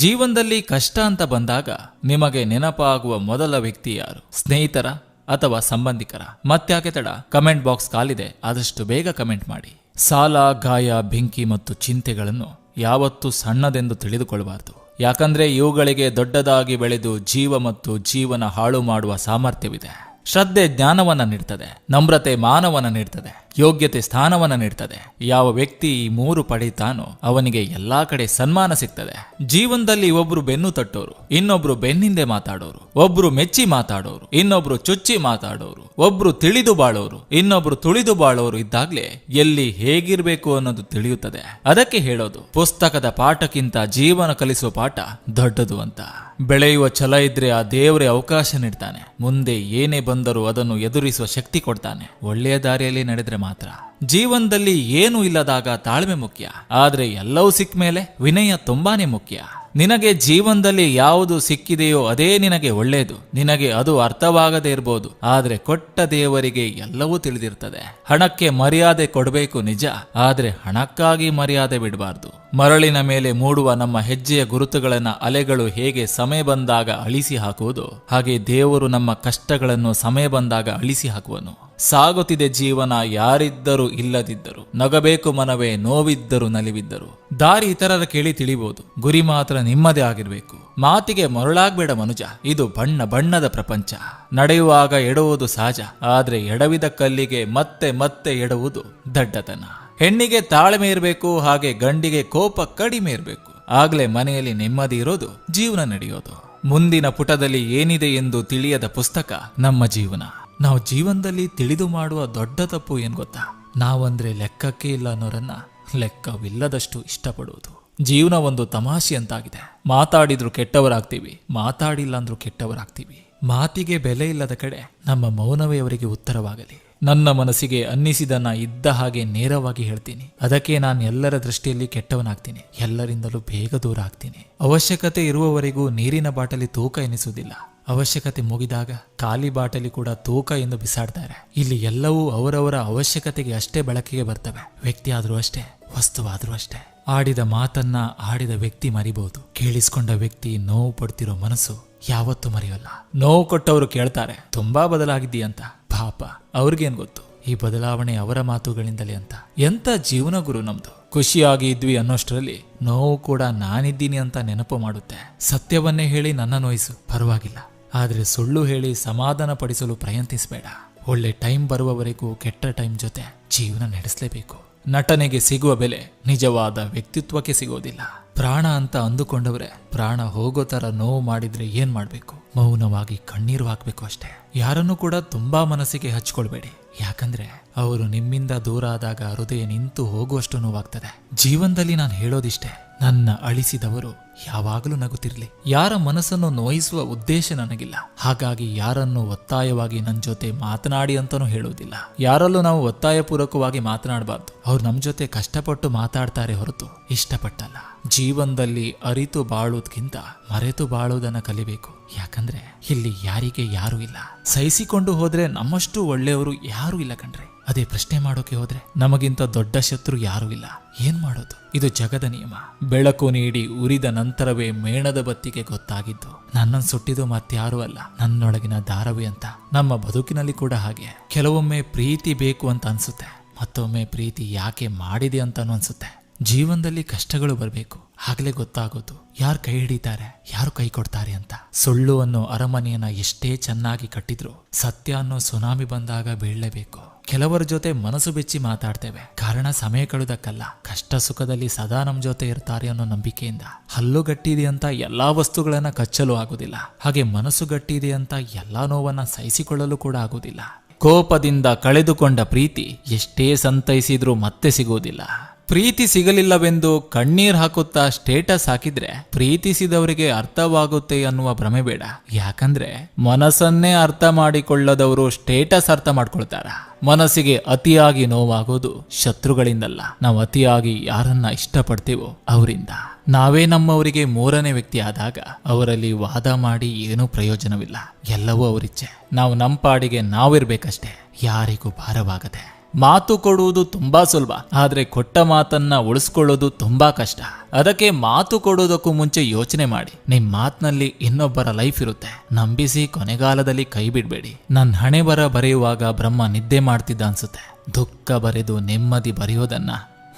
ಜೀವನದಲ್ಲಿ ಕಷ್ಟ ಅಂತ ಬಂದಾಗ ನಿಮಗೆ ನೆನಪಾಗುವ ಮೊದಲ ವ್ಯಕ್ತಿ ಯಾರು? ಸ್ನೇಹಿತರ ಅಥವಾ ಸಂಬಂಧಿಕರ? ಮತ್ತ್ಯಾಕೆ ತಡ? ಕಮೆಂಟ್ ಬಾಕ್ಸ್ ಕಾಲಿದೆ, ಆದಷ್ಟು ಬೇಗ ಕಮೆಂಟ್ ಮಾಡಿ. ಸಾಲ, ಗಾಯ, ಬೆಂಕಿ ಮತ್ತು ಚಿಂತೆಗಳನ್ನು ಯಾವತ್ತೂ ಸಣ್ಣದೆಂದು ತಿಳಿದುಕೊಳ್ಳಬಾರದು. ಯಾಕಂದ್ರೆ ಇವುಗಳಿಗೆ ದೊಡ್ಡದಾಗಿ ಬೆಳೆದು ಜೀವ ಮತ್ತು ಜೀವನ ಹಾಳು ಮಾಡುವ ಸಾಮರ್ಥ್ಯವಿದೆ. ಶ್ರದ್ಧೆ ಜ್ಞಾನವನ್ನ ನೀಡ್ತದೆ, ನಮ್ರತೆ ಮಾನವನ ನೀಡ್ತದೆ. ಯೋಗ್ಯತೆ ಸ್ಥಾನವನ್ನ ನೀಡ್ತದೆ. ಯಾವ ವ್ಯಕ್ತಿ ಈ ಮೂರು ಪಡೀತಾನೋ ಅವನಿಗೆ ಎಲ್ಲಾ ಕಡೆ ಸನ್ಮಾನ ಸಿಗ್ತದೆ. ಜೀವನದಲ್ಲಿ ಒಬ್ರು ಬೆನ್ನು ತಟ್ಟೋರು, ಇನ್ನೊಬ್ರು ಬೆನ್ನಿಂದೆ ಮಾತಾಡೋರು, ಒಬ್ರು ಮೆಚ್ಚಿ ಮಾತಾಡೋರು, ಇನ್ನೊಬ್ರು ಚುಚ್ಚಿ ಮಾತಾಡೋರು, ಒಬ್ರು ತಿಳಿದು ಬಾಳೋರು, ಇನ್ನೊಬ್ರು ತುಳಿದು ಬಾಳೋರು ಇದ್ದಾಗ್ಲೇ ಎಲ್ಲಿ ಹೇಗಿರ್ಬೇಕು ಅನ್ನೋದು ತಿಳಿಯುತ್ತದೆ. ಅದಕ್ಕೆ ಹೇಳೋದು, ಪುಸ್ತಕದ ಪಾಠಕ್ಕಿಂತ ಜೀವನ ಕಲಿಸುವ ಪಾಠ ದೊಡ್ಡದು ಅಂತ. ಬೆಳೆಯುವ ಛಲ ಇದ್ರೆ ಆ ದೇವರೇ ಅವಕಾಶ ನೀಡ್ತಾನೆ. ಮುಂದೆ ಏನೇ ಬಂದರೂ ಅದನ್ನು ಎದುರಿಸುವ ಶಕ್ತಿ ಕೊಡ್ತಾನೆ. ಒಳ್ಳೆಯ ದಾರಿಯಲ್ಲಿ ನಡೆದ್ರೆ ಮಾತ್ರ. ಜೀವನದಲ್ಲಿ ಏನೂ ಇಲ್ಲದಾಗ ತಾಳ್ಮೆ ಮುಖ್ಯ. ಆದ್ರೆ ಎಲ್ಲವೂ ಸಿಕ್ಕ ಮೇಲೆ ವಿನಯ ತುಂಬಾನೇ ಮುಖ್ಯ. ನಿನಗೆ ಜೀವನದಲ್ಲಿ ಯಾವುದು ಸಿಕ್ಕಿದೆಯೋ ಅದೇ ನಿನಗೆ ಒಳ್ಳೆಯದು ನಿನಗೆ ಅದು ಅರ್ಥವಾಗದೇ ಇರಬಹುದು ಆದ್ರೆ ಕೊಟ್ಟ ದೇವರಿಗೆ ಎಲ್ಲವೂ ತಿಳಿದಿರ್ತದೆ. ಹಣಕ್ಕೆ ಮರ್ಯಾದೆ ಕೊಡಬೇಕು ನಿಜ. ಆದ್ರೆ ಹಣಕ್ಕಾಗಿ ಮರ್ಯಾದೆ ಬಿಡಬಾರ್ದು. ಮರಳಿನ ಮೇಲೆ ಮೂಡುವ ನಮ್ಮ ಹೆಜ್ಜೆಯ ಗುರುತುಗಳನ್ನ ಅಲೆಗಳು ಹೇಗೆ ಸಮಯ ಬಂದಾಗ ಅಳಿಸಿ ಹಾಕುವುದು? ಹಾಗೆ ದೇವರು ನಮ್ಮ ಕಷ್ಟಗಳನ್ನು ಸಮಯ ಬಂದಾಗ ಅಳಿಸಿ ಹಾಕುವನು. ಸಾಗುತ್ತಿದೆ ಜೀವನ ಯಾರಿದ್ದರೂ ಇಲ್ಲದಿದ್ದರು. ನಗಬೇಕು ಮನವೇ, ನೋವಿದ್ದರು ನಲಿವಿದ್ದರು. ದಾರಿ ಇತರರ ಕೇಳಿ ತಿಳಿಬಹುದು ಗುರಿ ಮಾತ್ರ ನಿಮ್ಮದೇ ಆಗಿರಬೇಕು. ಮಾತಿಗೆ ಮರುಳಾಗ್ಬೇಡ ಮನುಜ. ಇದು ಬಣ್ಣ ಬಣ್ಣದ ಪ್ರಪಂಚ. ನಡೆಯುವಾಗ ಎಡುವುದು ಸಹಜ. ಆದ್ರೆ ಎಡವಿದ ಕಲ್ಲಿಗೆ ಮತ್ತೆ ಮತ್ತೆ ಎಡುವುದು ದಡ್ಡತನ. ಹೆಣ್ಣಿಗೆ ತಾಳ್ಮೆ ಇರಬೇಕು, ಹಾಗೆ ಗಂಡಿಗೆ ಕೋಪ ಕಡಿಮೆ ಇರಬೇಕು. ಆಗ್ಲೇ ಮನೆಯಲ್ಲಿ ನೆಮ್ಮದಿ ಇರೋದು, ಜೀವನ ನಡೆಯೋದು. ಮುಂದಿನ ಪುಟದಲ್ಲಿ ಏನಿದೆ ಎಂದು ತಿಳಿಯದ ಪುಸ್ತಕ ನಮ್ಮ ಜೀವನ. ನಾವು ಜೀವನದಲ್ಲಿ ತಿಳಿದು ಮಾಡುವ ದೊಡ್ಡ ತಪ್ಪು ಏನು ಗೊತ್ತಾ? ನಾವಂದ್ರೆ ಲೆಕ್ಕಕ್ಕೆ ಇಲ್ಲ ಅನ್ನೋರನ್ನ ಲೆಕ್ಕವಿಲ್ಲದಷ್ಟು ಇಷ್ಟಪಡುವುದು. ಜೀವನ ಒಂದು ತಮಾಷೆ ಅಂತಾಗಿದೆ. ಮಾತಾಡಿದ್ರು ಕೆಟ್ಟವರಾಗ್ತೀವಿ, ಮಾತಾಡಿಲ್ಲ ಅಂದ್ರು ಕೆಟ್ಟವರಾಗ್ತೀವಿ. ಮಾತಿಗೆ ಬೆಲೆ ಇಲ್ಲದ ಕಡೆ ನಮ್ಮ ಮೌನವೇ ಅವರಿಗೆ ಉತ್ತರವಾಗಲಿ. ನನ್ನ ಮನಸ್ಸಿಗೆ ಅನ್ನಿಸಿದನ್ನ ಇದ್ದ ಹಾಗೆ ನೇರವಾಗಿ ಹೇಳ್ತೀನಿ. ಅದಕ್ಕೆ ನಾನು ಎಲ್ಲರ ದೃಷ್ಟಿಯಲ್ಲಿ ಕೆಟ್ಟವನಾಗ್ತೀನಿ. ಎಲ್ಲರಿಂದಲೂ ಬೇಗ ದೂರ ಆಗ್ತೀನಿ. ಅವಶ್ಯಕತೆ ಇರುವವರೆಗೂ ನೀರಿನ ಬಾಟಲಿ ತೂಕ ಎನಿಸುವುದಿಲ್ಲ. ಅವಶ್ಯಕತೆ ಮುಗಿದಾಗ ಖಾಲಿ ಬಾಟಲಿ ಕೂಡ ತೂಕ ಎಂದು ಬಿಸಾಡ್ತಾರೆ. ಇಲ್ಲಿ ಎಲ್ಲವೂ ಅವರವರ ಅವಶ್ಯಕತೆಗೆ ಅಷ್ಟೇ ಬಳಕೆಗೆ ಬರ್ತವೆ. ವ್ಯಕ್ತಿ ಆದರೂ ಅಷ್ಟೇ, ವಸ್ತುವಾದರೂ ಅಷ್ಟೇ. ಆಡಿದ ಮಾತನ್ನ ಆಡಿದ ವ್ಯಕ್ತಿ ಮರಿಬಹುದು ಕೇಳಿಸ್ಕೊಂಡ ವ್ಯಕ್ತಿ ನೋವು ಪಡ್ತಿರೋ ಮನಸ್ಸು ಯಾವತ್ತೂ ಮರೆಯೋಲ್ಲ. ನೋವು ಕೊಟ್ಟವರು ಕೇಳ್ತಾರೆ, ತುಂಬಾ ಬದಲಾಗಿದ್ದೀಯಂತ ಪಾಪ, ಅವ್ರಿಗೇನ್ ಗೊತ್ತು? ಈ ಬದಲಾವಣೆ ಅವರ ಮಾತುಗಳಿಂದಲೇ ಅಂತ. ಎಂತ ಜೀವನ ಗುರು ನಮ್ದು? ಖುಷಿಯಾಗಿ ಇದ್ವಿ ಅನ್ನೋಷ್ಟರಲ್ಲಿ ನೋವು ಕೂಡ ನಾನಿದ್ದೀನಿ ಅಂತ ನೆನಪು ಮಾಡುತ್ತೆ. ಸತ್ಯವನ್ನೇ ಹೇಳಿ ನನ್ನ ನೋಯಿಸು. ಪರವಾಗಿಲ್ಲ. ಆದ್ರೆ ಸುಳ್ಳು ಹೇಳಿ ಸಮಾಧಾನ ಪಡಿಸಲು ಪ್ರಯತ್ನಿಸಬೇಡ. ಒಳ್ಳೆ ಟೈಮ್ ಬರುವವರೆಗೂ ಕೆಟ್ಟ ಟೈಮ್ ಜೊತೆ ಜೀವನ ನಡೆಸಲೇಬೇಕು. ನಟನೆಗೆ ಸಿಗುವ ಬೆಲೆ ನಿಜವಾದ ವ್ಯಕ್ತಿತ್ವಕ್ಕೆ ಸಿಗೋದಿಲ್ಲ. ಪ್ರಾಣ ಅಂತ ಅಂದುಕೊಂಡವ್ರೆ ಪ್ರಾಣ ಹೋಗೋ ತರ ನೋವು ಮಾಡಿದ್ರೆ ಏನ್ ಮಾಡ್ಬೇಕು? ಮೌನವಾಗಿ ಕಣ್ಣೀರು ಹಾಕ್ಬೇಕು ಅಷ್ಟೇ. ಯಾರನ್ನು ಕೂಡ ತುಂಬಾ ಮನಸ್ಸಿಗೆ ಹಚ್ಕೊಳ್ಬೇಡಿ. ಯಾಕಂದ್ರೆ ಅವರು ನಿಮ್ಮಿಂದ ದೂರ ಆದಾಗ ಹೃದಯ ನಿಂತು ಹೋಗುವಷ್ಟು ನೋವಾಗ್ತದೆ. ಜೀವನದಲ್ಲಿ ನಾನು ಹೇಳೋದಿಷ್ಟೇ ನನ್ನ ಅಳಿಸಿದವರು ಯಾವಾಗಲೂ ನಗುತ್ತಿರಲಿ. ಯಾರ ಮನಸ್ಸನ್ನು ನೋಯಿಸುವ ಉದ್ದೇಶ ನನಗಿಲ್ಲ. ಹಾಗಾಗಿ ಯಾರನ್ನು ಒತ್ತಾಯವಾಗಿ ನನ್ನ ಜೊತೆ ಮಾತನಾಡಿ ಅಂತಾನೂ ಹೇಳುವುದಿಲ್ಲ. ಯಾರಲ್ಲೂ ನಾವು ಒತ್ತಾಯಪೂರ್ವಕವಾಗಿ ಮಾತನಾಡಬಾರ್ದು. ಅವ್ರು ನಮ್ಮ ಜೊತೆ ಕಷ್ಟಪಟ್ಟು ಮಾತಾಡ್ತಾರೆ ಹೊರತು ಇಷ್ಟಪಟ್ಟಲ್ಲ. ಜೀವನದಲ್ಲಿ ಅರಿತು ಬಾಳೋದ್ಕಿಂತ ಮರೆತು ಬಾಳೋದನ್ನ ಕಲಿಬೇಕು. ಯಾಕಂದ್ರೆ ಇಲ್ಲಿ ಯಾರಿಗೆ ಯಾರು ಇಲ್ಲ. ಸಹಿಸಿಕೊಂಡು ಹೋದ್ರೆ ನಮ್ಮಷ್ಟು ಒಳ್ಳೆಯವರು ಯಾರು ಇಲ್ಲ ಕಣ್ರೆ. ಅದೇ ಪ್ರಶ್ನೆ ಮಾಡೋಕೆ ಹೋದ್ರೆ ನಮಗಿಂತ ದೊಡ್ಡ ಶತ್ರು ಯಾರೂ ಇಲ್ಲ. ಏನ್ ಮಾಡೋದು? ಇದು ಜಗದ ನಿಯಮ. ಬೆಳಕು ನೀಡಿ ಉರಿದ ನಂತರವೇ ಮೇಣದ ಬತ್ತಿಗೆ ಗೊತ್ತಾಗಿದ್ದು. ನನ್ನನ್ನು ಸುಟ್ಟಿದ್ದು ಮತ್ಯಾರೂ ಅಲ್ಲ. ನನ್ನೊಳಗಿನ ದಾರವೇ ಅಂತ. ನಮ್ಮ ಬದುಕಿನಲ್ಲಿ ಕೂಡ ಹಾಗೆ. ಕೆಲವೊಮ್ಮೆ ಪ್ರೀತಿ ಬೇಕು ಅಂತ ಅನ್ಸುತ್ತೆ. ಮತ್ತೊಮ್ಮೆ ಪ್ರೀತಿ ಯಾಕೆ ಮಾಡಿದೆ ಅಂತಾನು ಅನ್ಸುತ್ತೆ. ಜೀವನದಲ್ಲಿ ಕಷ್ಟಗಳು ಬರಬೇಕು. ಆಗ್ಲೇ ಗೊತ್ತಾಗೋದು, ಯಾರು ಕೈ ಹಿಡಿತಾರೆ, ಯಾರು ಕೈ ಕೊಡ್ತಾರೆ ಅಂತ. ಸುಳ್ಳು ಅನ್ನೋ ಅರಮನೆಯನ್ನ ಎಷ್ಟೇ ಚೆನ್ನಾಗಿ ಕಟ್ಟಿದ್ರು, ಸತ್ಯ ಅನ್ನೋ ಸುನಾಮಿ ಬಂದಾಗ ಬೀಳಲೇಬೇಕು. ಕೆಲವರ ಜೊತೆ ಮನಸ್ಸು ಬೆಚ್ಚಿ ಮಾತಾಡ್ತೇವೆ. ಕಾರಣ ಸಮಯ ಕಳೆದಕ್ಕಲ್ಲ, ಕಷ್ಟ ಸುಖದಲ್ಲಿ ಸದಾ ನಮ್ಮ ಜೊತೆ ಇರ್ತಾರೆ ಅನ್ನೋ ನಂಬಿಕೆಯಿಂದ. ಹಲ್ಲು ಗಟ್ಟಿದೆ ಅಂತ ಎಲ್ಲಾ ವಸ್ತುಗಳನ್ನ ಕಚ್ಚಲು ಆಗುದಿಲ್ಲ. ಹಾಗೆ ಮನಸ್ಸು ಗಟ್ಟಿದೆ ಅಂತ ಎಲ್ಲಾ ನೋವನ್ನ ಸಹಿಸಿಕೊಳ್ಳಲು ಕೂಡ ಆಗುದಿಲ್ಲ. ಕೋಪದಿಂದ ಕಳೆದುಕೊಂಡ ಪ್ರೀತಿ ಎಷ್ಟೇ ಸಂತೈಸಿದ್ರೂ ಮತ್ತೆ ಸಿಗುವುದಿಲ್ಲ. ಪ್ರೀತಿ ಸಿಗಲಿಲ್ಲವೆಂದು ಕಣ್ಣೀರ್ ಹಾಕುತ್ತಾ ಸ್ಟೇಟಸ್ ಹಾಕಿದ್ರೆ ಪ್ರೀತಿಸಿದವರಿಗೆ ಅರ್ಥವಾಗುತ್ತೆ ಅನ್ನುವ ಭ್ರಮೆ ಬೇಡ. ಯಾಕಂದ್ರೆ ಮನಸ್ಸನ್ನೇ ಅರ್ಥ ಮಾಡಿಕೊಳ್ಳದವರು ಸ್ಟೇಟಸ್ ಅರ್ಥ ಮಾಡ್ಕೊಳ್ತಾರ. ಮನಸ್ಸಿಗೆ ಅತಿಯಾಗಿ ನೋವಾಗೋದು ಶತ್ರುಗಳಿಂದಲ್ಲ. ನಾವು ಅತಿಯಾಗಿ ಯಾರನ್ನ ಇಷ್ಟಪಡ್ತೀವೋ ಅವರಿಂದ. ನಾವೇ ನಮ್ಮವರಿಗೆ ಮೂರನೇ ವ್ಯಕ್ತಿ ಆದಾಗ ಅವರಲ್ಲಿ ವಾದ ಮಾಡಿ ಏನೂ ಪ್ರಯೋಜನವಿಲ್ಲ. ಎಲ್ಲವೂ ಅವರಿಚ್ಛೆ ನಾವು ನಮ್ಮ ಪಾಡಿಗೆ ನಾವಿರ್ಬೇಕಷ್ಟೇ. ಯಾರಿಗೂ ಭಾರವಾಗದೆ. ಮಾತು ಕೊಡುವುದು ತುಂಬಾ ಸುಲಭ, ಆದರೆ ಕೊಟ್ಟ ಮಾತನ್ನ ಉಳಿಸ್ಕೊಳ್ಳೋದು ತುಂಬಾ ಕಷ್ಟ. ಅದಕ್ಕೆ ಮಾತು ಕೊಡುವುದಕ್ಕೂ ಮುಂಚೆ ಯೋಚನೆ ಮಾಡಿ. ನಿಮ್ ಮಾತಿನಲ್ಲಿ ಇನ್ನೊಬ್ಬರ ಲೈಫ್ ಇರುತ್ತೆ. ನಂಬಿಸಿ ಕೊನೆಗಾಲದಲ್ಲಿ ಕೈ ಬಿಡಬೇಡಿ. ನನ್ನ ಹಣೆ ಬರ ಬರೆಯುವಾಗ ಬ್ರಹ್ಮ ನಿದ್ದೆ ಮಾಡ್ತಿದ್ದ ಅನ್ಸುತ್ತೆ. ದುಃಖ ಬರೆದು ನೆಮ್ಮದಿ ಬರೆಯೋದನ್ನ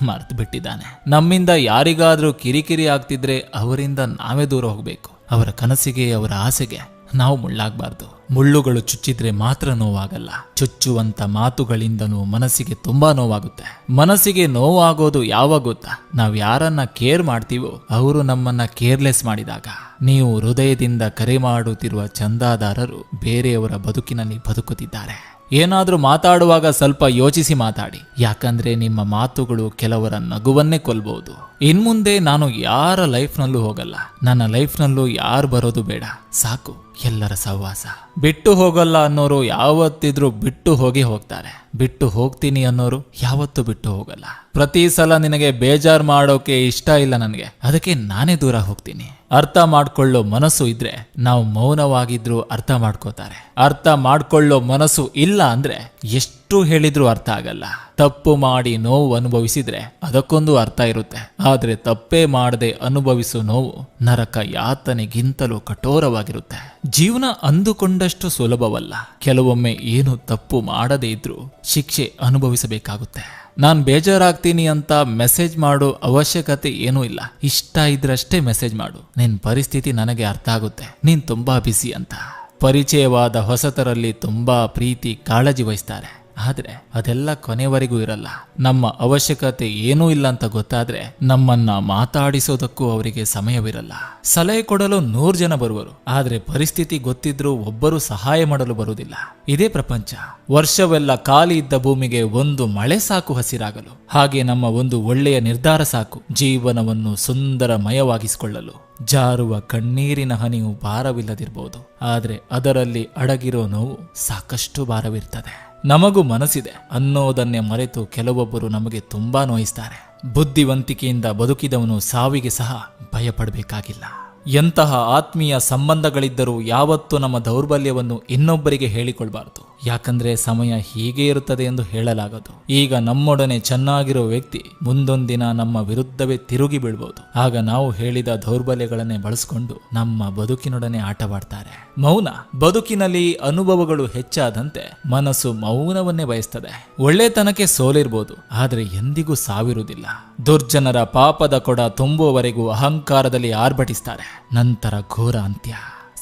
ಮರ್ತು ಬಿಟ್ಟಿದ್ದಾನೆ. ನಮ್ಮಿಂದ ಯಾರಿಗಾದ್ರೂ ಕಿರಿಕಿರಿ ಆಗ್ತಿದ್ರೆ ಅವರಿಂದ ನಾವೇ ದೂರ ಹೋಗ್ಬೇಕು. ಅವರ ಕನಸಿಗೆ, ಅವರ ಆಸೆಗೆ. ನಾವು ಮುಳ್ಳಾಗಬಾರ್ದು. ಮುಳ್ಳುಗಳು ಚುಚ್ಚಿದ್ರೆ ಮಾತ್ರ ನೋವಾಗಲ್ಲ. ಚುಚ್ಚುವಂತ ಮಾತುಗಳಿಂದನೂ ಮನಸ್ಸಿಗೆ ತುಂಬಾ ನೋವಾಗುತ್ತೆ. ಮನಸ್ಸಿಗೆ ನೋವಾಗೋದು ಯಾವಾಗ ಗೊತ್ತಾ? ನಾವು ಯಾರನ್ನ ಕೇರ್ ಮಾಡ್ತೀವೋ ಅವರು ನಮ್ಮನ್ನ ಕೇರ್ಲೆಸ್ ಮಾಡಿದಾಗ. ನೀವು ಹೃದಯದಿಂದ ಕರೆ ಮಾಡುತ್ತಿರುವ ಚಂದಾದಾರರು ಬೇರೆಯವರ ಬದುಕಿನಲ್ಲಿ ಬದುಕುತ್ತಿದ್ದಾರೆ. ಏನಾದರೂ ಮಾತಾಡುವಾಗ ಸ್ವಲ್ಪ ಯೋಚಿಸಿ ಮಾತಾಡಿ. ಯಾಕಂದ್ರೆ ನಿಮ್ಮ ಮಾತುಗಳು ಕೆಲವರ ನಗುವನ್ನೇ ಕೊಲ್ಬಹುದು ಇನ್ಮುಂದೆ ನಾನು ಯಾರ ಲೈಫ್ನಲ್ಲೂ ಹೋಗಲ್ಲ. ನನ್ನ ಲೈಫ್ನಲ್ಲೂ ಯಾರು ಬರೋದು ಬೇಡ. ಸಾಕು ಎಲ್ಲರ ಸಹವಾಸ. ಬಿಟ್ಟು ಹೋಗಲ್ಲ ಅನ್ನೋರು ಯಾವತ್ತಿದ್ರೂ ಬಿಟ್ಟು ಹೋಗಿ ಹೋಗ್ತಾರೆ. ಬಿಟ್ಟು ಹೋಗ್ತೀನಿ ಅನ್ನೋರು ಯಾವತ್ತೂ ಬಿಟ್ಟು ಹೋಗಲ್ಲ. ಪ್ರತಿ ಸಲ ನಿನಗೆ ಬೇಜಾರ್ ಮಾಡೋಕೆ ಇಷ್ಟ ಇಲ್ಲ ನನಗೆ. ಅದಕ್ಕೆ ನಾನೇ ದೂರ ಹೋಗ್ತೀನಿ. ಅರ್ಥ ಮಾಡ್ಕೊಳ್ಳೋ ಮನಸ್ಸು ಇದ್ರೆ ನಾವು ಮೌನವಾಗಿದ್ರು ಅರ್ಥ ಮಾಡ್ಕೋತಾರೆ. ಅರ್ಥ ಮಾಡ್ಕೊಳ್ಳೋ ಮನಸ್ಸು ಇಲ್ಲ ಅಂದ್ರೆ ಎಷ್ಟು ಹೇಳಿದ್ರೂ ಅರ್ಥ ಆಗಲ್ಲ. ತಪ್ಪು ಮಾಡಿ ನೋವು ಅನುಭವಿಸಿದ್ರೆ ಅದಕ್ಕೊಂದು ಅರ್ಥ ಇರುತ್ತೆ. ಆದ್ರೆ ತಪ್ಪೇ ಮಾಡದೆ ಅನುಭವಿಸೋ ನೋವು ನರಕ ಯಾತನೆಗಿಂತಲೂ ಕಠೋರವಾಗಿರುತ್ತೆ. ಜೀವನ ಅಂದುಕೊಂಡಷ್ಟು ಸುಲಭವಲ್ಲ. ಕೆಲವೊಮ್ಮೆ ಏನು ತಪ್ಪು ಮಾಡದೇ ಇದ್ರೂ ಶಿಕ್ಷೆ ಅನುಭವಿಸಬೇಕಾಗುತ್ತೆ. ನಾನ್ ಬೇಜಾರಾಗ್ತೀನಿ ಅಂತ ಮೆಸೇಜ್ ಮಾಡೋ ಅವಶ್ಯಕತೆ ಏನೂ ಇಲ್ಲ. ಇಷ್ಟ ಇದ್ರಷ್ಟೇ ಮೆಸೇಜ್ ಮಾಡು. ನಿನ್ ಪರಿಸ್ಥಿತಿ ನನಗೆ ಅರ್ಥ ಆಗುತ್ತೆ. ನೀನ್ ತುಂಬಾ ಬಿಸಿ ಅಂತ. ಪರಿಚಯವಾದ ಹೊಸತರಲ್ಲಿ ತುಂಬಾ ಪ್ರೀತಿ ಕಾಳಜಿ ವಹಿಸ್ತಾರೆ. ಆದ್ರೆ ಅದೆಲ್ಲ ಕೊನೆವರೆಗೂ ಇರಲ್ಲ. ನಮ್ಮ ಅವಶ್ಯಕತೆ ಏನೂ ಇಲ್ಲ ಅಂತ ಗೊತ್ತಾದ್ರೆ ನಮ್ಮನ್ನ ಮಾತಾಡಿಸೋದಕ್ಕೂ ಅವರಿಗೆ ಸಮಯವಿರಲ್ಲ. ಸಲಹೆ ಕೊಡಲು ನೂರು ಜನ ಬರುವರು. ಆದ್ರೆ ಪರಿಸ್ಥಿತಿ ಗೊತ್ತಿದ್ರೂ ಒಬ್ಬರು ಸಹಾಯ ಮಾಡಲು ಬರುವುದಿಲ್ಲ. ಇದೇ ಪ್ರಪಂಚ. ವರ್ಷವೆಲ್ಲ ಖಾಲಿ ಇದ್ದ ಭೂಮಿಗೆ ಒಂದು ಮಳೆ ಸಾಕು ಹಸಿರಾಗಲು. ಹಾಗೆ ನಮ್ಮ ಒಂದು ಒಳ್ಳೆಯ ನಿರ್ಧಾರ ಸಾಕು. ಜೀವನವನ್ನು ಸುಂದರಮಯವಾಗಿಸಿಕೊಳ್ಳಲು. ಜಾರುವ ಕಣ್ಣೀರಿನ ಹನಿಯು ಭಾರವಿಲ್ಲದಿರಬಹುದು ಆದರೆ ಅದರಲ್ಲಿ ಅಡಗಿರೋ ನೋವು ಸಾಕಷ್ಟು ಭಾರವಿರ್ತದೆ. ನಮಗೂ ಮನಸ್ಸಿದೆ ಅನ್ನೋದನ್ನೇ ಮರೆತು ಕೆಲವೊಬ್ಬರು ನಮಗೆ ತುಂಬಾ ನೋಯಿಸ್ತಾರೆ. ಬುದ್ಧಿವಂತಿಕೆಯಿಂದ ಬದುಕಿದವನು ಸಾವಿಗೆ ಸಹ ಭಯಪಡಬೇಕಾಗಿಲ್ಲ. ಎಂತಹ ಆತ್ಮೀಯ ಸಂಬಂಧಗಳಿದ್ದರೂ ಯಾವತ್ತೂ ನಮ್ಮ ದೌರ್ಬಲ್ಯವನ್ನು ಇನ್ನೊಬ್ಬರಿಗೆ ಹೇಳಿಕೊಳ್ಬಾರ್ದು. ಯಾಕಂದ್ರೆ ಸಮಯ ಹೀಗೆ ಇರುತ್ತದೆ ಎಂದು ಹೇಳಲಾಗದು. ಈಗ ನಮ್ಮೊಡನೆ ಚೆನ್ನಾಗಿರೋ ವ್ಯಕ್ತಿ ಮುಂದೊಂದಿನ ನಮ್ಮ ವಿರುದ್ಧವೇ ತಿರುಗಿ ಬೀಳ್ಬೋದು. ಆಗ ನಾವು ಹೇಳಿದ ದೌರ್ಬಲ್ಯಗಳನ್ನೇ ಬಳಸಿಕೊಂಡು ನಮ್ಮ ಬದುಕಿನೊಡನೆ ಆಟವಾಡ್ತಾರೆ. ಮೌನ ಬದುಕಿನಲ್ಲಿ ಅನುಭವಗಳು ಹೆಚ್ಚಾದಂತೆ ಮನಸ್ಸು ಮೌನವನ್ನೇ ಬಯಸ್ತದೆ. ಒಳ್ಳೆತನಕ್ಕೆ ಸೋಲಿರ್ಬೋದು, ಆದರೆ ಎಂದಿಗೂ ಸಾವಿರುವುದಿಲ್ಲ. ದುರ್ಜನರ ಪಾಪದ ಕೊಡ ತುಂಬುವವರೆಗೂ ಅಹಂಕಾರದಲ್ಲಿ ಆರ್ಭಟಿಸ್ತಾರೆ. ನಂತರ ಘೋರ ಅಂತ್ಯ.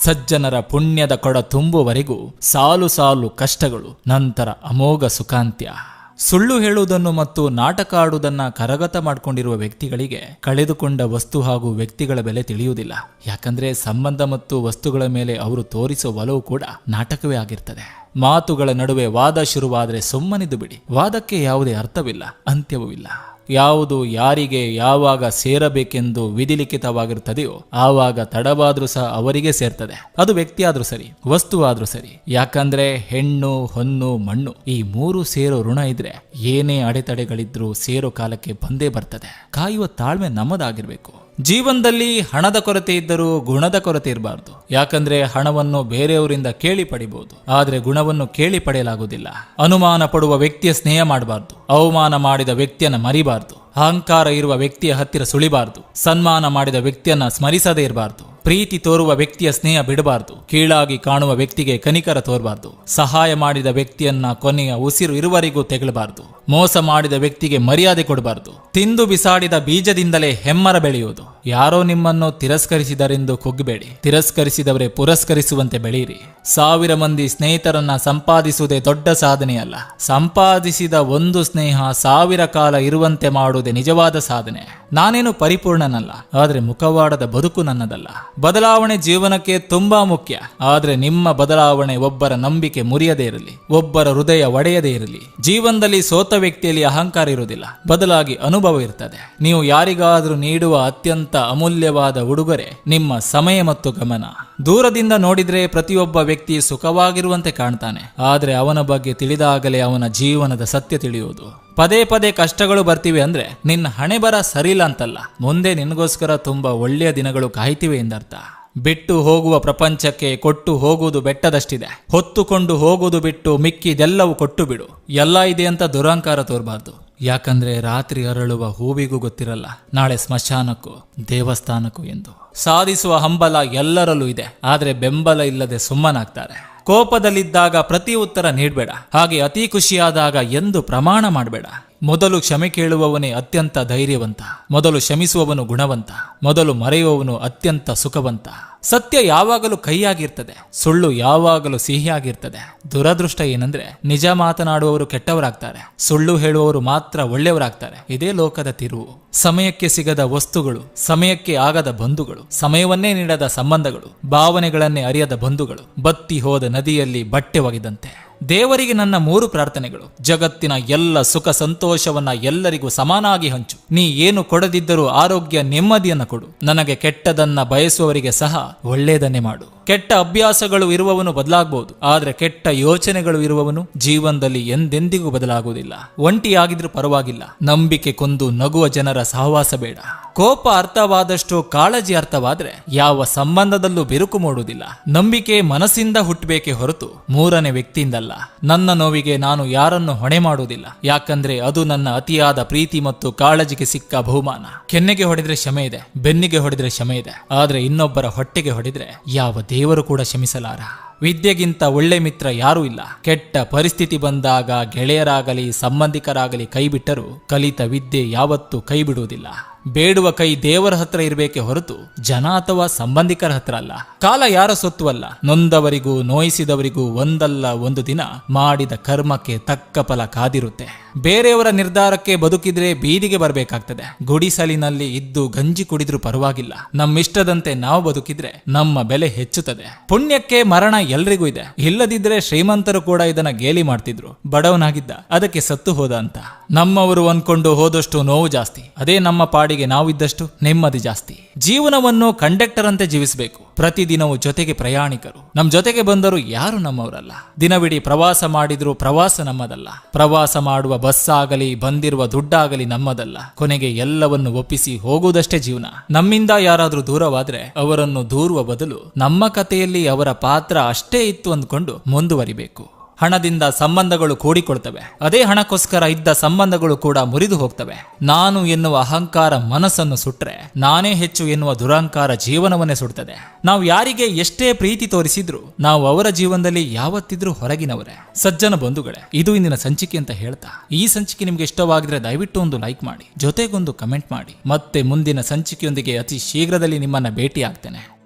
ಸಜ್ಜನರ ಪುಣ್ಯದ ಕೊಡ ತುಂಬುವರೆಗೂ ಸಾಲು ಸಾಲು ಕಷ್ಟಗಳು, ನಂತರ ಅಮೋಘ ಸುಖಾಂತ್ಯ. ಸುಳ್ಳು ಹೇಳುವುದನ್ನು ಮತ್ತು ನಾಟಕ ಆಡುವುದನ್ನು ಕರಗತ ಮಾಡಿಕೊಂಡಿರುವ ವ್ಯಕ್ತಿಗಳಿಗೆ ಕಳೆದುಕೊಂಡ ವಸ್ತು ಹಾಗೂ ವ್ಯಕ್ತಿಗಳ ಬೆಲೆ ತಿಳಿಯುವುದಿಲ್ಲ. ಯಾಕಂದ್ರೆ ಸಂಬಂಧ ಮತ್ತು ವಸ್ತುಗಳ ಮೇಲೆ ಅವರು ತೋರಿಸುವ ಒಲವು ಕೂಡ ನಾಟಕವೇ ಆಗಿರ್ತದೆ. ಮಾತುಗಳ ನಡುವೆ ವಾದ ಶುರುವಾದರೆ ಸುಮ್ಮನಿದ್ದು ಬಿಡಿ. ವಾದಕ್ಕೆ ಯಾವುದೇ ಅರ್ಥವಿಲ್ಲ, ಅಂತ್ಯವೂ ಇಲ್ಲ. ಯಾವುದು ಯಾರಿಗೆ ಯಾವಾಗ ಸೇರಬೇಕೆಂದು ವಿಧಿಲಿಖಿತವಾಗಿರುತ್ತದೆಯೋ ಆವಾಗ ತಡವಾದ್ರೂ ಸಹ ಅವರಿಗೆ ಸೇರ್ತದೆ. ಅದು ವ್ಯಕ್ತಿ ಸರಿ ವಸ್ತು ಸರಿ, ಯಾಕಂದ್ರೆ ಹೆಣ್ಣು, ಹೊನ್ನು, ಮಣ್ಣು ಈ ಮೂರು ಸೇರೋ ಋಣ ಇದ್ರೆ ಏನೇ ಅಡೆತಡೆಗಳಿದ್ರೂ ಸೇರೋ ಕಾಲಕ್ಕೆ ಬಂದೇ ಬರ್ತದೆ. ಕಾಯುವ ತಾಳ್ಮೆ ನಮ್ಮದಾಗಿರ್ಬೇಕು. ಜೀವನದಲ್ಲಿ ಹಣದ ಕೊರತೆ ಇದ್ದರೂ ಗುಣದ ಕೊರತೆ ಇರಬಾರ್ದು. ಯಾಕಂದ್ರೆ ಹಣವನ್ನು ಬೇರೆಯವರಿಂದ ಕೇಳಿ ಪಡಿಬಹುದು ಆದ್ರೆ ಗುಣವನ್ನು ಕೇಳಿ ಪಡೆಯಲಾಗುವುದಿಲ್ಲ. ಅನುಮಾನ ಪಡುವ ವ್ಯಕ್ತಿಯ ಸ್ನೇಹ ಮಾಡಬಾರ್ದು. ಅವಮಾನ ಮಾಡಿದ ವ್ಯಕ್ತಿಯನ್ನ ಮರಿಬಾರ್ದು. ಅಹಂಕಾರ ಇರುವ ವ್ಯಕ್ತಿಯ ಹತ್ತಿರ ಸುಳಿಬಾರ್ದು. ಸನ್ಮಾನ ಮಾಡಿದ ವ್ಯಕ್ತಿಯನ್ನ ಸ್ಮರಿಸದೇ ಇರಬಾರ್ದು. ಪ್ರೀತಿ ತೋರುವ ವ್ಯಕ್ತಿಯ ಸ್ನೇಹ ಬಿಡಬಾರ್ದು. ಕೀಳಾಗಿ ಕಾಣುವ ವ್ಯಕ್ತಿಗೆ ಕನಿಕರ ತೋರಬಾರದು. ಸಹಾಯ ಮಾಡಿದ ವ್ಯಕ್ತಿಯನ್ನ ಕೊನೆಯ ಉಸಿರು ಇರುವರೆಗೂ ತೆಗಳಬಾರ್ದು. ಮೋಸ ಮಾಡಿದ ವ್ಯಕ್ತಿಗೆ ಮರ್ಯಾದೆ ಕೊಡಬಾರ್ದು. ತಿಂದು ಬಿಸಾಡಿದ ಬೀಜದಿಂದಲೇ ಹೆಮ್ಮರ ಬೆಳೆಯುವುದು. ಯಾರೋ ನಿಮ್ಮನ್ನು ತಿರಸ್ಕರಿಸಿದರೆಂದು ಕುಗ್ಗಬೇಡಿ ತಿರಸ್ಕರಿಸಿದವರೇ ಪುರಸ್ಕರಿಸುವಂತೆ ಬೆಳೆಯಿರಿ ಸಾವಿರ ಮಂದಿ ಸ್ನೇಹಿತರನ್ನ ಸಂಪಾದಿಸುವುದೇ ದೊಡ್ಡ ಸಾಧನೆಯಲ್ಲ. ಸಂಪಾದಿಸಿದ ಒಂದು ಸ್ನೇಹ ಸಾವಿರ ಕಾಲ ಇರುವಂತೆ ಮಾಡುವುದೇ ನಿಜವಾದ ಸಾಧನೆ. ನಾನೇನು ಪರಿಪೂರ್ಣನಲ್ಲ, ಆದರೆ ಮುಖವಾಡದ ಬದುಕು ನನ್ನದಲ್ಲ. ಬದಲಾವಣೆ ಜೀವನಕ್ಕೆ ತುಂಬಾ ಮುಖ್ಯ. ಆದರೆ ನಿಮ್ಮ ಬದಲಾವಣೆ ಒಬ್ಬರ ನಂಬಿಕೆ ಮುರಿಯದೇ ಇರಲಿ, ಒಬ್ಬರ ಹೃದಯ ಒಡೆಯದೇ ಇರಲಿ. ಜೀವನದಲ್ಲಿ ಸೋತ ವ್ಯಕ್ತಿಯಲ್ಲಿ ಅಹಂಕಾರ ಇರುವುದಿಲ್ಲ, ಬದಲಾಗಿ ಅನುಭವ ಇರ್ತದೆ. ನೀವು ಯಾರಿಗಾದರೂ ನೀಡುವ ಅತ್ಯಂತ ಅಮೂಲ್ಯವಾದ ಉಡುಗೊರೆ ನಿಮ್ಮ ಸಮಯ ಮತ್ತು ಗಮನ. ದೂರದಿಂದ ನೋಡಿದ್ರೆ ಪ್ರತಿಯೊಬ್ಬ ವ್ಯಕ್ತಿ ಸುಖವಾಗಿರುವಂತೆ ಕಾಣ್ತಾನೆ. ಆದರೆ ಅವನ ಬಗ್ಗೆ ತಿಳಿದಾಗಲೇ ಅವನ ಜೀವನದ ಸತ್ಯ ತಿಳಿಯುವುದು. ಪದೇ ಪದೇ ಕಷ್ಟಗಳು ಬರ್ತಿವೆ ಅಂದ್ರೆ, ನಿನ್ನ ಹಣೆ ಬರ ಸರಿಯಿಲ್ಲ ಅಂತಲ್ಲ. ಮುಂದೆ ನಿನಗೋಸ್ಕರ ತುಂಬಾ ಒಳ್ಳೆಯ ದಿನಗಳು ಕಾಯ್ತಿವೆ ಎಂದರ್ಥ. ಬಿಟ್ಟು ಹೋಗುವ ಪ್ರಪಂಚಕ್ಕೆ ಕೊಟ್ಟು ಹೋಗುವುದು ಬೆಟ್ಟದಷ್ಟಿದೆ. ಹೊತ್ತುಕೊಂಡು ಹೋಗುವುದು ಬಿಟ್ಟು ಮಿಕ್ಕಿದೆಲ್ಲವೂ ಕೊಟ್ಟು ಬಿಡು. ಎಲ್ಲ ಇದೆ ಅಂತ ದುರಹಂಕಾರ ತೋರಬಾರ್ದು. ಯಾಕಂದ್ರೆ ರಾತ್ರಿ ಅರಳುವ ಹೂವಿಗೂ ಗೊತ್ತಿರಲ್ಲ, ನಾಳೆ ಸ್ಮಶಾನಕ್ಕೂ, ದೇವಸ್ಥಾನಕ್ಕೂ ಎಂದು. ಸಾಧಿಸುವ ಹಂಬಲ ಎಲ್ಲರಲ್ಲೂ ಇದೆ, ಆದ್ರೆ ಬೆಂಬಲ ಇಲ್ಲದೆ ಸುಮ್ಮನಾಗ್ತಾರೆ. ಕೋಪದಲ್ಲಿದ್ದಾಗ ಪ್ರತಿ ಉತ್ತರ ನೀಡಬೇಡ, ಹಾಗೆ ಅತಿ ಖುಷಿಯಾದಾಗ ಎಂದು ಪ್ರಮಾಣ ಮಾಡಬೇಡ. ಮೊದಲು ಕ್ಷಮೆ ಕೇಳುವವನೇ ಅತ್ಯಂತ ಧೈರ್ಯವಂತ, ಮೊದಲು ಕ್ಷಮಿಸುವವನು ಗುಣವಂತ, ಮೊದಲು ಮರೆಯುವವನು ಅತ್ಯಂತ ಸುಖವಂತ. ಸತ್ಯ ಯಾವಾಗಲೂ ಕೈಯಾಗಿರ್ತದೆ, ಸುಳ್ಳು ಯಾವಾಗಲೂ ಸಿಹಿಯಾಗಿರ್ತದೆ. ದುರದೃಷ್ಟ ಏನಂದ್ರೆ, ನಿಜ ಮಾತನಾಡುವವರು ಕೆಟ್ಟವರಾಗ್ತಾರೆ, ಸುಳ್ಳು ಹೇಳುವವರು ಮಾತ್ರ ಒಳ್ಳೆಯವರಾಗ್ತಾರೆ. ಇದೇ ಲೋಕದ ತಿರುವು. ಸಮಯಕ್ಕೆ ಸಿಗದ ವಸ್ತುಗಳು, ಸಮಯಕ್ಕೆ ಆಗದ ಬಂಧುಗಳು, ಸಮಯವನ್ನೇ ನೀಡದ ಸಂಬಂಧಗಳು, ಭಾವನೆಗಳನ್ನೇ ಅರಿಯದ ಬಂಧುಗಳು, ಬತ್ತಿ ಹೋದ ನದಿಯಲ್ಲಿ ಬಟ್ಟೆ ಒಗೆದಂತೆ. ದೇವರಿಗೆ ನನ್ನ ಮೂರು ಪ್ರಾರ್ಥನೆಗಳು. ಜಗತ್ತಿನ ಎಲ್ಲ ಸುಖ ಸಂತೋಷವನ್ನ ಎಲ್ಲರಿಗೂ ಸಮಾನಾಗಿ ಹಂಚು. ನೀ ಏನು ಕೊಡದಿದ್ದರೂ ಆರೋಗ್ಯ ನೆಮ್ಮದಿಯನ್ನು ಕೊಡು. ನನಗೆ ಕೆಟ್ಟದನ್ನ ಬಯಸುವವರಿಗೆ ಸಹ ಒಳ್ಳೆಯದನ್ನೇ ಮಾಡು. ಕೆಟ್ಟ ಅಭ್ಯಾಸಗಳು ಇರುವವನು ಬದಲಾಗಬಹುದು ಆದ್ರೆ ಕೆಟ್ಟ ಯೋಚನೆಗಳು ಇರುವವನು ಜೀವನದಲ್ಲಿ ಎಂದೆಂದಿಗೂ ಬದಲಾಗುವುದಿಲ್ಲ. ಒಂಟಿಯಾಗಿದ್ರೂ ಪರವಾಗಿಲ್ಲ. ನಂಬಿಕೆ ಕೊಂದು ನಗುವ ಜನರ ಸಹವಾಸ ಬೇಡ. ಕೋಪ ಅರ್ಥವಾದಷ್ಟು ಕಾಳಜಿ ಅರ್ಥವಾದ್ರೆ ಯಾವ ಸಂಬಂಧದಲ್ಲೂ ಬಿರುಕು ಮೂಡುವುದಿಲ್ಲ. ನಂಬಿಕೆ ಮನಸ್ಸಿಂದ ಹುಟ್ಟಬೇಕೇ ಹೊರತು ಮೂರನೇ ವ್ಯಕ್ತಿಯಿಂದಲ್ಲ. ನನ್ನ ನೋವಿಗೆ ನಾನು ಯಾರನ್ನು ಹೊಣೆ ಮಾಡುವುದಿಲ್ಲ. ಯಾಕಂದ್ರೆ ಅದು ನನ್ನ ಅತಿಯಾದ ಪ್ರೀತಿ ಮತ್ತು ಕಾಳಜಿಗೆ ಸಿಕ್ಕ ಬಹುಮಾನ. ಕೆನ್ನೆಗೆ ಹೊಡೆದ್ರೆ ಕ್ಷಮೆ ಇದೆ, ಬೆನ್ನಿಗೆ ಹೊಡೆದ್ರೆ ಕ್ಷಮೆ ಇದೆ. ಆದ್ರೆ ಇನ್ನೊಬ್ಬರ ಹೊಟ್ಟೆಗೆ ಹೊಡೆದ್ರೆ ಯಾವ ದೇವರು ಕೂಡ ಕ್ಷಮಿಸಲಾರ. ವಿದ್ಯೆಗಿಂತ ಒಳ್ಳೆ ಮಿತ್ರ ಯಾರೂ ಇಲ್ಲ. ಕೆಟ್ಟ ಪರಿಸ್ಥಿತಿ ಬಂದಾಗ ಗೆಳೆಯರಾಗಲಿ, ಸಂಬಂಧಿಕರಾಗಲಿ ಕೈಬಿಟ್ಟರು ಕಲಿತ ವಿದ್ಯೆ ಯಾವತ್ತೂ ಕೈ ಬಿಡುವುದಿಲ್ಲ. ಬೇಡುವ ಕೈ ದೇವರ ಹತ್ರ ಇರಬೇಕೆ ಹೊರತು ಜನ ಅಥವಾ ಸಂಬಂಧಿಕರ ಹತ್ರ ಅಲ್ಲ. ಕಾಲ ಯಾರ ಸೊತ್ತು ಅಲ್ಲ ನೊಂದವರಿಗೂ ನೋಯಿಸಿದವರಿಗೂ ಒಂದಲ್ಲ ಒಂದು ದಿನ ಮಾಡಿದ ಕರ್ಮಕ್ಕೆ ತಕ್ಕ ಫಲ ಕಾದಿರುತ್ತೆ. ಬೇರೆಯವರ ನಿರ್ಧಾರಕ್ಕೆ ಬದುಕಿದ್ರೆ ಬೀದಿಗೆ ಬರಬೇಕಾಗ್ತದೆ. ಗುಡಿಸಲಿನಲ್ಲಿ ಇದ್ದು ಗಂಜಿ ಕುಡಿದ್ರೂ ಪರವಾಗಿಲ್ಲ. ನಮ್ಮಿಷ್ಟದಂತೆ ನಾವು ಬದುಕಿದ್ರೆ ನಮ್ಮ ಬೆಲೆ ಹೆಚ್ಚುತ್ತದೆ. ಪುಣ್ಯಕ್ಕೆ ಮರಣ ಎಲ್ರಿಗೂ ಇದೆ. ಇಲ್ಲದಿದ್ರೆ ಶ್ರೀಮಂತರು ಕೂಡ ಇದನ್ನ ಗೇಲಿ ಮಾಡ್ತಿದ್ರು. ಬಡವನಾಗಿದ್ದ. ಅದಕ್ಕೆ ಸತ್ತು ಹೋದ ಅಂತ. ನಮ್ಮವರು ಅನ್ಕೊಂಡು ಹೋದಷ್ಟು ನೋವು ಜಾಸ್ತಿ. ಅದೇ ನಮ್ಮ ಪಾಡಿಗೆ ನಾವಿದ್ದಷ್ಟು ನೆಮ್ಮದಿ ಜಾಸ್ತಿ. ಜೀವನವನ್ನು ಕಂಡಕ್ಟರ್ ಅಂತೆ ಜೀವಿಸಬೇಕು. ಪ್ರತಿದಿನವೂ ಜೊತೆಗೆ ಪ್ರಯಾಣಿಕರು. ನಮ್ಮ ಜೊತೆಗೆ ಬಂದರು ಯಾರು ನಮ್ಮವರಲ್ಲ. ದಿನವಿಡೀ ಪ್ರವಾಸ ಮಾಡಿದ್ರು ಪ್ರವಾಸ ನಮ್ಮದಲ್ಲ. ಪ್ರವಾಸ ಮಾಡುವ ಬಸ್ ಆಗಲಿ ಬಂದಿರುವ ದುಡ್ಡಾಗಲಿ ನಮ್ಮದಲ್ಲ. ಕೊನೆಗೆ ಎಲ್ಲವನ್ನು ಒಪ್ಪಿಸಿ ಹೋಗುವುದಷ್ಟೇ ಜೀವನ. ನಮ್ಮಿಂದ ಯಾರಾದ್ರೂ ದೂರವಾದ್ರೆ ಅವರನ್ನು ದೂರುವ ಬದಲು ನಮ್ಮ ಕಥೆಯಲ್ಲಿ ಅವರ ಪಾತ್ರ ಅಷ್ಟೇ ಇತ್ತು ಅಂದ್ಕೊಂಡು ಮುಂದುವರಿಬೇಕು. ಹಣದಿಂದ ಸಂಬಂಧಗಳು ಕೂಡಿಕೊಳ್ತವೆ. ಅದೇ ಹಣಕ್ಕೋಸ್ಕರ ಇದ್ದ ಸಂಬಂಧಗಳು ಕೂಡ ಮುರಿದು ಹೋಗ್ತವೆ. ನಾನು ಎನ್ನುವ ಅಹಂಕಾರ ಮನಸ್ಸನ್ನು ಸುಟ್ರೆ, ನಾನೇ ಹೆಚ್ಚು ಎನ್ನುವ ದುರಹಂಕಾರ ಜೀವನವನ್ನೇ ಸುಡ್ತದೆ. ನಾವು ಯಾರಿಗೆ ಎಷ್ಟೇ ಪ್ರೀತಿ ತೋರಿಸಿದ್ರು, ನಾವು ಅವರ ಜೀವನದಲ್ಲಿ ಯಾವತ್ತಿದ್ರೂ ಹೊರಗಿನವರೇ. ಸಜ್ಜನ ಬಂಧುಗಳೇ, ಇದು ಇಂದಿನ ಸಂಚಿಕೆ ಅಂತ ಹೇಳ್ತಾ. ಈ ಸಂಚಿಕೆ ನಿಮ್ಗೆ ಇಷ್ಟವಾಗಿದ್ರೆ ದಯವಿಟ್ಟು ಒಂದು ಲೈಕ್ ಮಾಡಿ, ಜೊತೆಗೊಂದು ಕಮೆಂಟ್ ಮಾಡಿ. ಮತ್ತೆ ಮುಂದಿನ ಸಂಚಿಕೆಯೊಂದಿಗೆ ಅತಿ ಶೀಘ್ರದಲ್ಲಿ ನಿಮ್ಮನ್ನ ಭೇಟಿ ಆಗ್ತೇನೆ